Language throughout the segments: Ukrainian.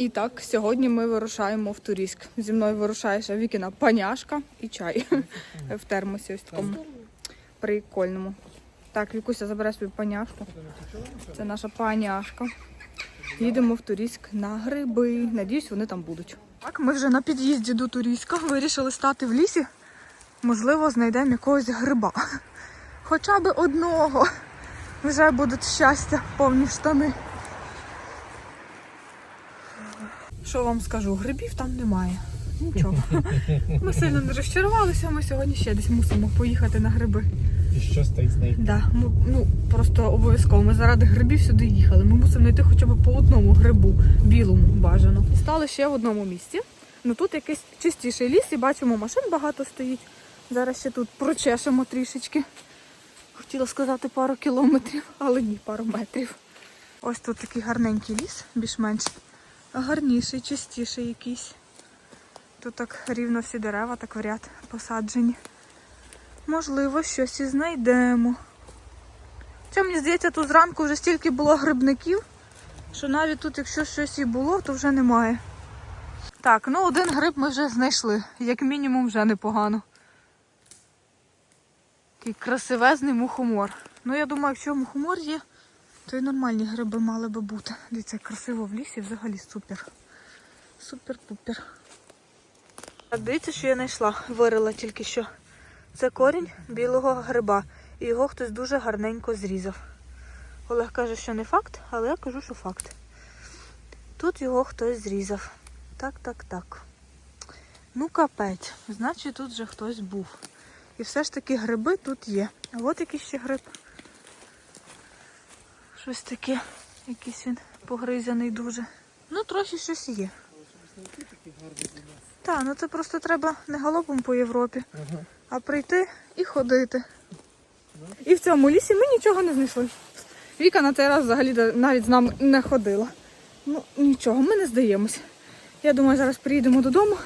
І так, сьогодні ми вирушаємо в Турійськ. Зі мною вирушає ще Вікіна паняшка і чай в термосі ось такому прикольному. Так, Вікуся забере свою паняшку. Це наша паняшка. Їдемо в Турійськ на гриби. Надіюсь, вони там будуть. Так, ми вже на під'їзді до Турійська. Вирішили стати в лісі. Можливо, знайдемо якогось гриба. Хоча б одного. Вже будуть щастя, повні штани. Що вам скажу, грибів там немає. Нічого. Ми сильно не розчарувалися, ми сьогодні ще десь мусимо поїхати на гриби. І що стоїть знайти? Да, ми, ну просто обов'язково. Ми заради грибів сюди їхали. Ми мусимо знайти хоча б по одному грибу, білому бажано. Стали ще в одному місці. Ну тут якийсь чистіший ліс і бачимо, машин багато стоїть. Зараз ще тут прочешемо трішечки. Хотіла сказати пару кілометрів, але ні, пару метрів. Ось тут такий гарненький ліс, більш-менш гарніший, чистіший якийсь. Тут так рівно всі дерева, так в ряд посаджені. Можливо, щось і знайдемо. Хоча мені здається, тут зранку вже стільки було грибників, що навіть тут, якщо щось і було, то вже немає. Так, ну один гриб ми вже знайшли. Як мінімум, вже непогано. Такий красивезний мухомор. Ну, я думаю, якщо мухомор є, то і нормальні гриби мали би бути. Дивіться, красиво в лісі, взагалі супер. Супер-пупер. А Дивіться, що я знайшла, вирила тільки що. Це корінь білого гриба. І його хтось дуже гарненько зрізав. Олег каже, що не факт, але я кажу, що факт. Тут його хтось зрізав. Так, так, так. Ну, капець. Значить, тут вже хтось був. І все ж таки гриби тут є. А от якийсь ще гриб. Щось таке, якийсь він погризаний дуже. Ну, трохи щось є. Так, ну це просто треба не галопом по Європі, а прийти і ходити. І в цьому лісі ми нічого не знайшли. Віка на цей раз взагалі навіть з нами не ходила. Ну, нічого, ми не здаємось. Я думаю, зараз приїдемо додому,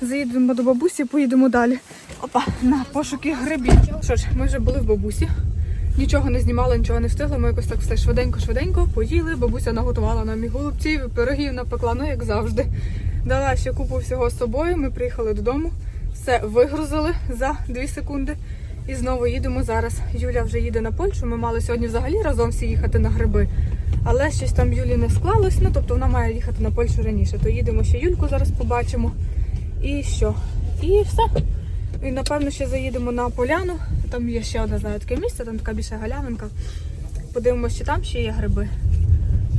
заїдемо до бабусі, поїдемо далі. Опа, на пошуки грибів. Що ж, ми вже були в бабусі. Нічого не знімали, нічого не встигли. Ми якось так все швиденько-швиденько поїли. Бабуся наготувала нам і голубців, і пирогів напекла, ну як завжди. Дала ще купу всього з собою. Ми приїхали додому, все вигрузили за 2 секунди. І знову їдемо зараз. Юля вже їде на Польщу. Ми мали сьогодні взагалі разом всі їхати на гриби. Але щось там Юлі не склалось. Ну тобто вона має їхати на Польщу раніше. То їдемо ще Юльку зараз побачимо. І що? І все. І напевно ще заїдемо на поляну. Там є ще одне знаю таке місце, там така більша галявинка. Подивимося, чи там ще є гриби.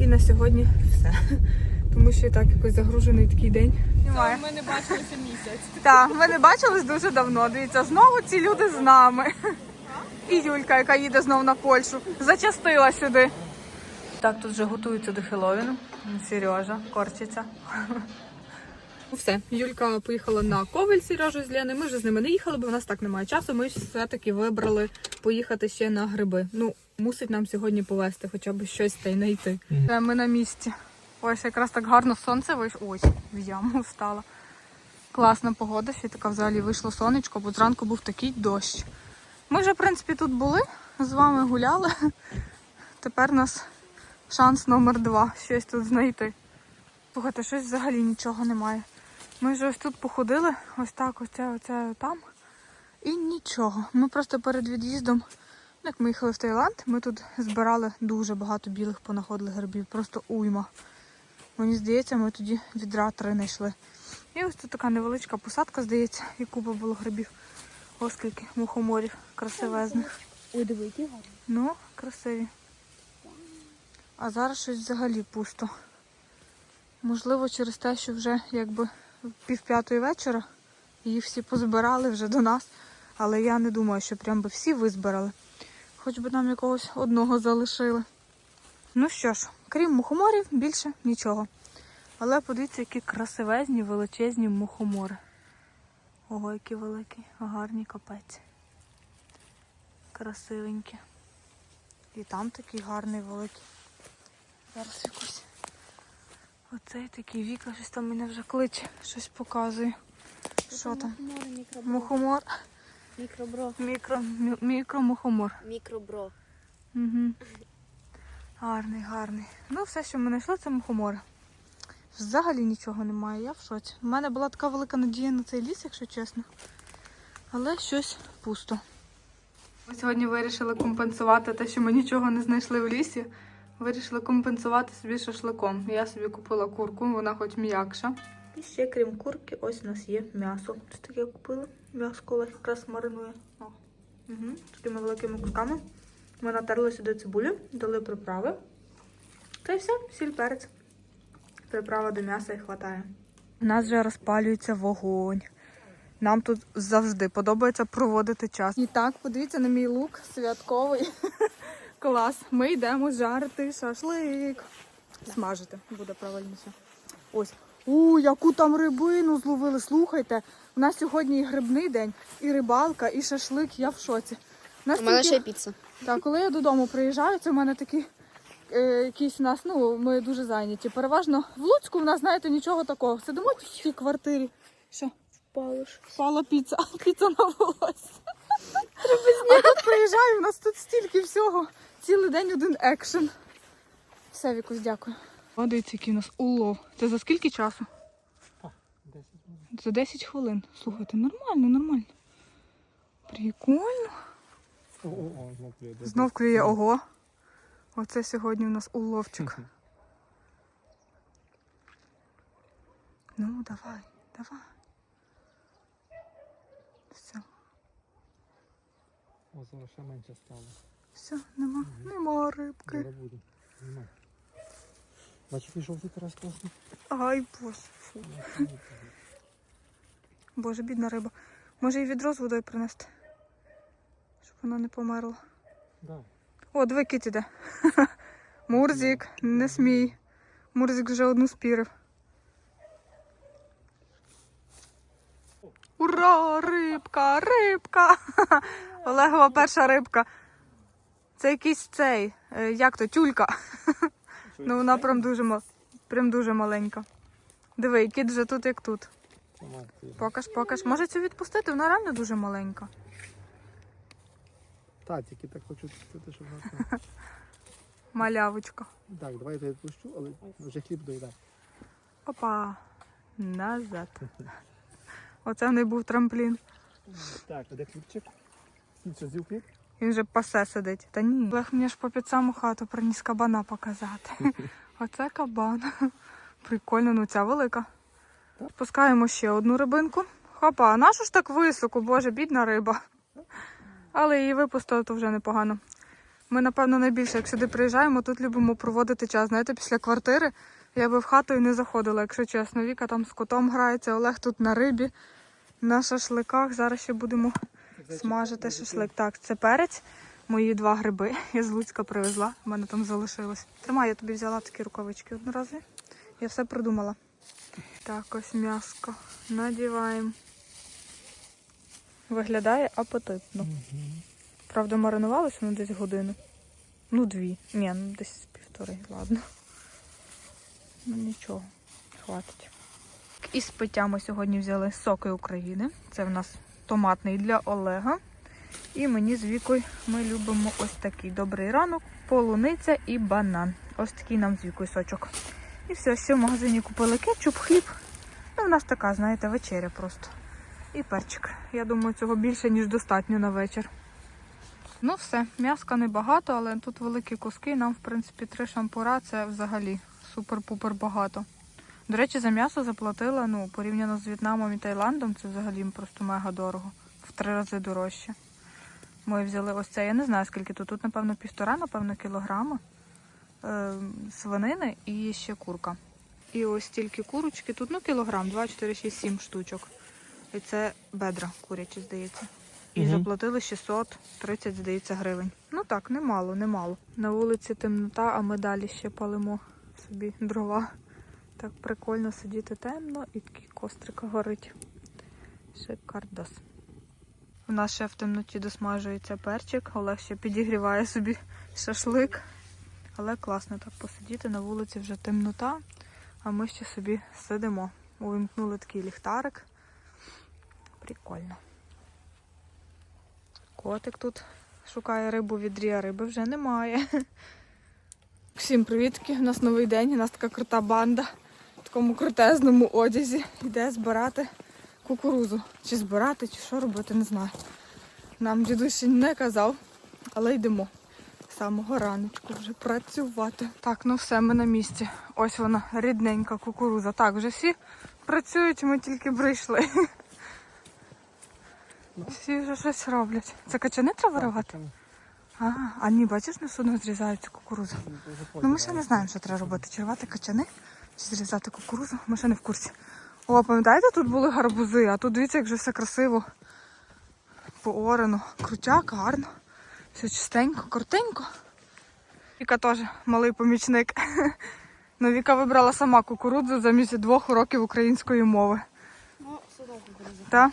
І на сьогодні все. Тому що і так якось загружений такий день. Немає. Ми не бачилися місяць. Так, ми не бачились дуже давно. Дивіться, знову ці люди з нами. І Юлька, яка їде знову на Польщу, зачастила сюди. Так, тут вже готуються до Хеллоуіну. Сережа корчиться. Ну все, Юлька поїхала на ковель Сережу з Леною. Ми вже з ними не їхали, бо в нас так немає часу. Ми все-таки вибрали поїхати ще на гриби. Ну, мусить нам сьогодні повезти, хоча б щось та й знайти. Е, Ми на місці. Ось якраз так гарно сонце вийшло. Ось, в яму встала. Класна погода, ще така взагалі вийшло сонечко, бо зранку був такий дощ. Ми вже, в принципі, тут були, з вами гуляли. Тепер у нас шанс номер два щось тут знайти. Слухайте, щось взагалі нічого немає. Ми вже ось тут походили, ось так, оце, оце там. І нічого. Ми просто перед від'їздом, як ми їхали в Таїланд, ми тут збирали дуже багато білих понаходили грибів, просто уйма. Мені здається, ми тоді відра три знайшли. І ось тут така невеличка посадка, здається, і купа було грибів. Ось скільки мухоморів красивезних. Ой, диви, які гарні. Ну, красиві. А зараз щось взагалі пусто. Можливо, через те, що вже якби пів п'ятої вечора їх всі позбирали вже до нас. Але я не думаю, що прям би всі визбирали. Хоч би нам якогось одного залишили. Ну що ж, крім мухоморів, більше нічого. Але подивіться, які красивезні, величезні мухомори. Ого, які великі, гарні капець. Красивенькі. І там такий гарний великий. Зараз якось. Оцей такий віка, щось там мене вже кличе, щось показує. Що там? Мухомор, Мікробро. мікро, мі- мікромухомор. Мікробро. Угу. Гарний, гарний. Ну, все, що ми знайшли, це мухомори. Взагалі нічого немає, я в шоці. У мене була така велика надія на цей ліс, якщо чесно. Але щось пусто. Ми сьогодні вирішили компенсувати те, що ми нічого не знайшли в лісі. Вирішили компенсувати собі шашликом. Я собі купила курку, вона хоч м'якша. І ще, крім курки, ось у нас є м'ясо. Ось таке купили. М'ясо Олег якраз маринує. О. Угу. Такими великими кусками. Ми натерли сюди цибулю, дали приправи. Та й все, сіль перець. Приправа до м'яса і хватає. У нас вже розпалюється вогонь. Нам тут завжди подобається проводити час. І так, подивіться на мій лук святковий. Клас. Ми йдемо жарити шашлик. Смажити буде правильніше. Ось. У, яку там рибину зловили. Слухайте, у нас сьогодні і грибний день, і рибалка, і шашлик. Я в шоці. У нас У мене ще піца. так, коли я додому приїжджаю, це в мене такі е, якісь у нас, ну, ми дуже зайняті. Переважно в Луцьку в нас, знаєте, нічого такого. Сидимо в цій квартирі. Що? Впало ж. Впала піца, а піца на волосся. А тут приїжджаю, у нас тут стільки всього. Цілий день один екшен. Все, Вікусь, дякую. О, дивіться, який у нас улов. Це за скільки часу? За 10 хвилин. Слухайте, нормально, нормально. Прикольно. О, о, о, знов клює. Знов клює ого. Оце сьогодні у нас уловчик. Ну, давай, давай. Все, О, ще менше стало. Все, нема, нема рибки. Зараз буде. Нема. Бачиш, жовтий тарас класний? Ай, боже. Фу. Боже, бідна риба. Може і відро з водою принести, щоб вона не померла. Да. О, диви, кіт іде. Мурзик, не смій. Мурзик вже одну спірив. Ура! Рибка! Рибка! Олегова перша рибка. Це якийсь цей, е, як то, тюлька. Ну вона прям дуже, прям дуже маленька. Диви, кіт вже тут як тут. Покаж, покаж. Може цю відпустити? Вона реально дуже маленька. Та, тільки так хочу відпустити, щоб вона... Малявочка. Так, давай я відпущу, але вже хліб доїдай. Опа. Назад. Оце в неї був трамплін. Так, а де хлібчик? Скільки що з'їв хліб? Він же пасе сидить. Та ні. Олег мені ж по під саму хату приніс кабана показати. Оце кабан. Прикольно, ну ця велика. Спускаємо ще одну рибинку. Хопа, а нашу ж так високо, боже, бідна риба. Але її випустили, то вже непогано. Ми, напевно, найбільше, як сюди приїжджаємо, тут любимо проводити час. Знаєте, після квартири я би в хату і не заходила, якщо чесно. Віка там з котом грається, Олег тут на рибі, на шашликах. Зараз ще будемо смажити шашлик. Так, це перець, мої два гриби. Я з Луцька привезла, в мене там залишилось. Тримай, я тобі взяла такі рукавички одноразові. Я все придумала. Так, ось м'яско. Надіваємо. Виглядає апетитно. Правда, маринувалося воно десь годину. Ну, дві. Ні, ну десь півтори, ладно. Ну нічого, хватить. Із пиття ми сьогодні взяли соки України. Це в нас томатний для Олега. І мені з вікою ми любимо ось такий добрий ранок, полуниця і банан. Ось такий нам з вікою сочок. І все, ще в магазині купили кетчуп, хліб. Ну, у нас така, знаєте, вечеря просто. І перчик. Я думаю, цього більше, ніж достатньо на вечір. Ну все, м'яска небагато, але тут великі куски. Нам, в принципі, три шампура це взагалі супер-пупер багато. До речі, за м'ясо заплатила, ну, порівняно з В'єтнамом і Таїландом, це взагалі просто мега дорого. В три рази дорожче. Ми взяли ось це, я не знаю скільки тут. Тут, напевно, півтора, напевно, кілограма е, свинини і ще курка. І ось тільки курочки. Тут ну кілограм, 2, 4, 6, 7 штучок. І це бедра курячі, здається. І Мгм. заплатили 630, здається, гривень. Ну так, немало, немало. На вулиці темнота, а ми далі ще палимо собі дрова. Так прикольно сидіти темно і такий кострик горить. Шикардос. У нас ще в темноті досмажується перчик. Олег ще підігріває собі шашлик. Але класно так посидіти на вулиці вже темнота, а ми ще собі сидимо. Увімкнули такий ліхтарик. Прикольно. Котик тут шукає рибу в відрі, а риби вже немає. Всім привітки! У нас новий день, у нас така крута банда. В такому крутезному одязі йде збирати кукурузу. Чи збирати, чи що робити, не знаю. Нам дідусь ще не казав, але йдемо. З Самого раночку вже працювати. Так, ну все, ми на місці. Ось вона, рідненька кукуруза. Так, вже всі працюють, ми тільки прийшли. Всі вже щось роблять. Це качани треба виривати? А, а ні, бачиш, на судно зрізають кукурузу. Ну ми ще не знаємо, що треба робити. Чи рвати качани, чи зрізати кукурузу. Ми ще не в курсі. О, пам'ятаєте, тут були гарбузи, а тут дивіться, як вже все красиво. Поорано. Крутяк, гарно. Все чистенько, коротенько. Віка теж малий помічник. Ну, Віка вибрала сама кукурудзу замість двох уроків української мови. Ну. Так?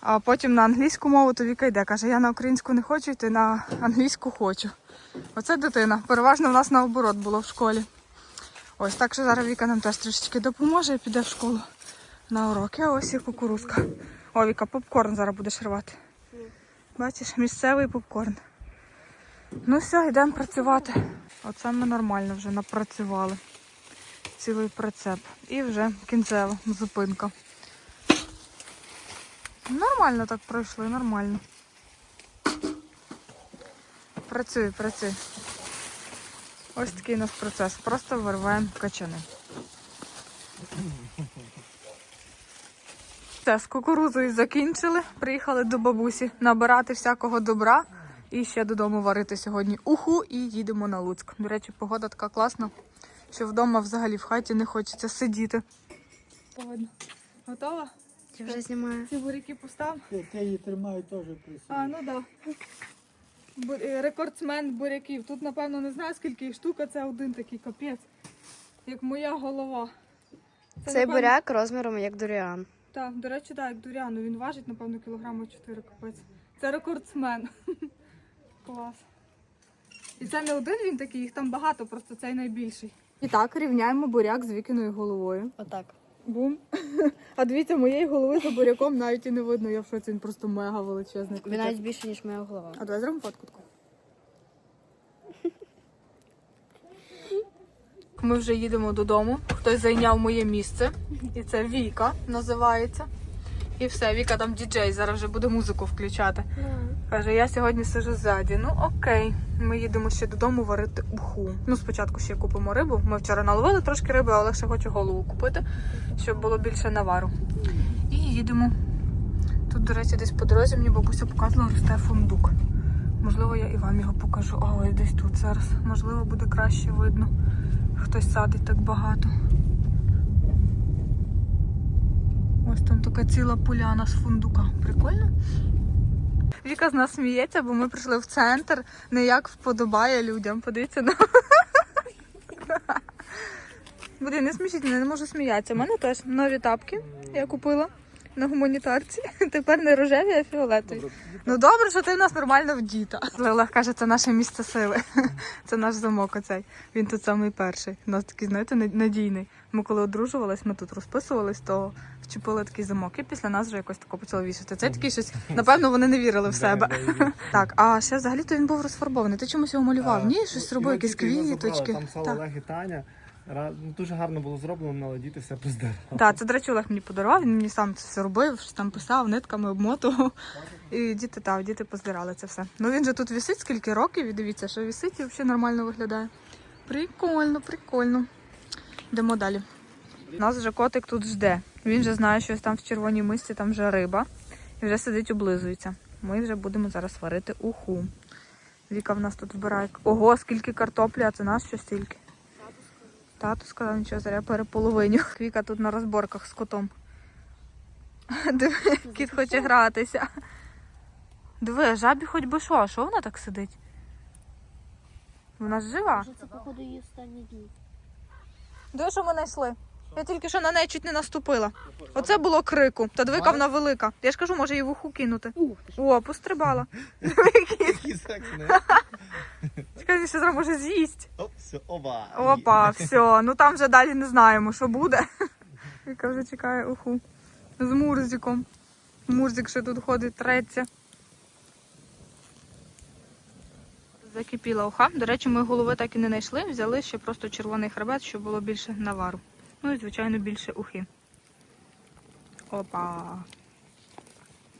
А потім на англійську мову, то Віка йде. Каже, я на українську не хочу йти, на англійську хочу. Оце дитина. Переважно в нас наоборот було в школі. Ось так що зараз Віка нам теж трішечки допоможе і піде в школу на уроки. А ось і кукурузка. О, Віка, попкорн зараз будеш рвати. Бачиш, місцевий попкорн. Ну все, йдемо працювати. Оце ми нормально вже напрацювали. Цілий прицеп. І вже кінцева зупинка. Нормально так пройшли, нормально. Працюй, працюй. Ось такий у нас процес. Просто вирваємо качани. Все, з кукурузою закінчили. Приїхали до бабусі набирати всякого добра. І ще додому варити сьогодні уху і їдемо на Луцьк. До речі, погода така класна, що вдома взагалі в хаті не хочеться сидіти. Готова? Я вже знімаю. Ці буряки постав. Я, я її тримаю теж при собі. А, ну так. Да. Е, Рекордсмен буряків. Тут, напевно, не знаю, скільки їх штук, а це один такий капець. Як моя голова. Це, Цей напевно- буряк розміром як дуріан. Так, до речі, так, як дуряну. Він важить, напевно, кілограма 4 капець. Це рекордсмен. Клас. І це не один він такий, їх там багато, просто цей найбільший. І так, рівняємо буряк з вікиною головою. Отак. Бум. А дивіться, моєї голови за буряком навіть і не видно. Я в шоці, він просто мега величезний. Він навіть більше, ніж моя голова. А давай зробимо фотку таку. Ми вже їдемо додому. Хтось зайняв моє місце. І це Віка називається. І все, Віка там діджей, зараз вже буде музику включати. Каже, я сьогодні сижу ззаді. Ну окей, ми їдемо ще додому варити уху. Ну, спочатку ще купимо рибу. Ми вчора наловили трошки риби, але ще хочу голову купити, щоб було більше навару. І їдемо. Тут, до речі, десь по дорозі мені бабуся показувала, росте фундук. Можливо, я і вам його покажу. Ось десь тут зараз. Можливо, буде краще видно. Хтось садить так багато. Ось там така ціла поляна з фундука. Прикольно? Віка з нас сміється, бо ми прийшли в центр, не як вподобає людям. Подивіться на. Буде, не смішіть мене, не можу сміятися. У мене теж нові тапки я купила на гуманітарці. Тепер не рожеві, а фіолетові. Ну добре, що ти в нас нормально вдіта. Олег каже, це наше місце сили. Це наш замок оцей. Він тут самий перший. У нас такий, знаєте, надійний. Ми коли одружувались, ми тут розписувались, то вчепили такий замок. І після нас вже якось тако почали вішати. Це такий щось, напевно, вони не вірили в себе. Так, а ще взагалі-то він був розфарбований. Ти чомусь його малював? Ні, щось робив, якісь квіточки. Там стало Так. Олег і Таня. Ну, Дуже гарно було зроблено, але діти все поздирали. Так, це, до речі, Олег мені подарував, він мені сам це все робив, щось там писав, нитками обмотував. І діти, так, діти поздирали це все. Ну він же тут висить скільки років, і дивіться, що висить і взагалі нормально виглядає. Прикольно, прикольно. Йдемо далі. Нас вже котик тут жде. Він вже знає, що там в червоній мисці там вже риба. І вже сидить, облизується. Ми вже будемо зараз варити уху. Віка в нас тут вбирає. Ого, скільки картоплі, а це нас що стільки. Тато сказав, нічого, заря переполовиню. Квіка тут на розборках з котом. Диви, кіт хоче гратися. Диви, жабі хоч би що, а що вона так сидить? Вона ж жива. Це, походу, її останні дні. Диви, що ми знайшли. Я тільки що на неї чуть не наступила. Оце було крику. Та двика вона велика. Я ж кажу, може її в уху кинути. О, пострибала. Чекай, що зараз може з'їсть. Оп, все, оба. Опа, все. Ну там вже далі не знаємо, що буде. Яка вже чекає уху. З Мурзиком. Мурзик ще тут ходить, треться. Закипіла уха. До речі, ми голови так і не знайшли. Взяли ще просто червоний хребет, щоб було більше навару. Ну і, звичайно, більше ухи. Опа.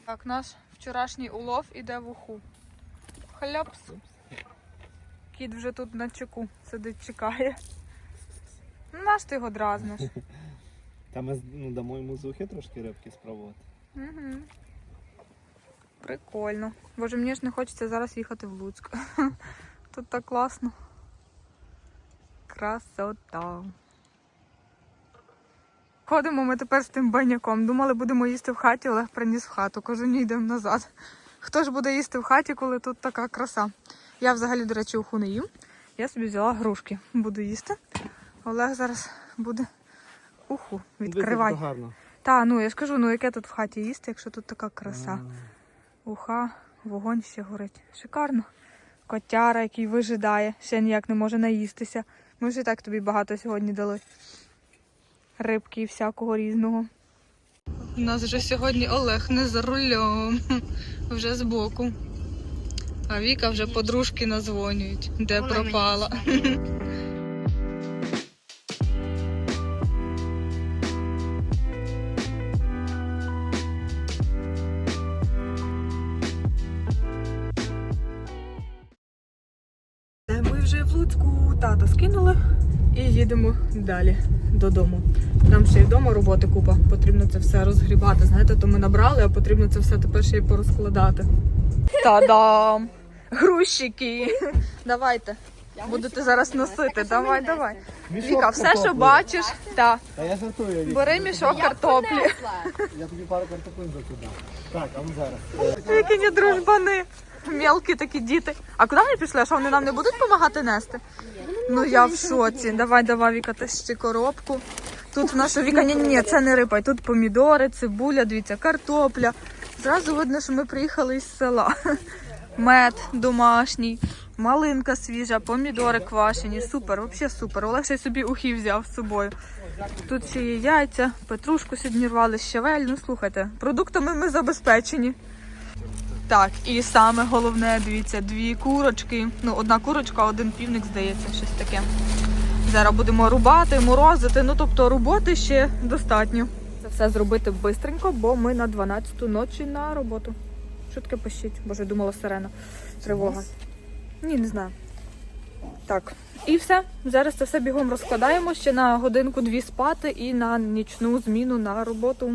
Так, наш вчорашній улов іде в уху. Хляпс. Кіт вже тут на чеку сидить, чекає. Ну, наш ти його дразниш. Та ми ну, дамо йому з ухи трошки рибки спробувати. Угу. Прикольно. Боже, мені ж не хочеться зараз їхати в Луцьк. Тут так класно. Красота. Ходимо ми тепер з тим баняком. Думали, будемо їсти в хаті, Олег приніс в хату. Кажу, ні, йдемо назад. Хто ж буде їсти в хаті, коли тут така краса? Я взагалі, до речі, уху не їм. Я собі взяла грушки. Буду їсти. Олег зараз буде уху. Як гарно. Та, ну я ж кажу, ну яке тут в хаті їсти, якщо тут така краса. Уха, вогонь ще горить. Шикарно. Котяра, який вижидає, ще ніяк не може наїстися. Ми ж і так тобі багато сьогодні дали. Рибки і всякого різного. У нас вже сьогодні Олег не за рулем, вже збоку. А Віка вже подружки назвонюють, де пропала. Е, Ми вже в Луцьку тата скинули і їдемо далі додому. Нам ще й вдома роботи купа. Потрібно це все розгрібати. Знаєте, то ми набрали, а потрібно це все тепер ще й порозкладати. Та-дам! Грузчики! Давайте. Будете зараз носити. Давай, давай. Віка, все, що бачиш, та Та я жартую, бери мішок картоплі. Я тобі пару картоплин закидав. Так, а ну зараз. Які не дружбани. Мелкі такі діти. А куди вони пішли? Що вони нам не будуть допомагати нести? Ну я в шоці. Давай, давай, Віка, тащи коробку. Тут в нашу Віка, ні, ні, це не рипай. Тут помідори, цибуля, дивіться, картопля. Зразу видно, що ми приїхали із села. Мед домашній, малинка свіжа, помідори квашені. Супер, взагалі супер. Олег ще собі ухи взяв з собою. Тут ще є яйця, петрушку сьогодні рвали, щавель. Ну слухайте, продуктами ми забезпечені. Так, і саме головне, дивіться, дві курочки. Ну, одна курочка, один півник, здається, щось таке. Зараз будемо рубати, морозити. Ну, тобто роботи ще достатньо. Це все зробити швидко, бо ми на 12-ту ночі на роботу. Що таке пощить? Боже, думала сирена. Тривога. Ні, не знаю. Так, і все. Зараз це все бігом розкладаємо. Ще на годинку-дві спати і на нічну зміну на роботу.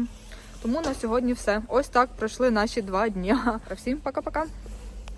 Тому на сьогодні все. Ось так пройшли наші два дні. Всім пока-пока.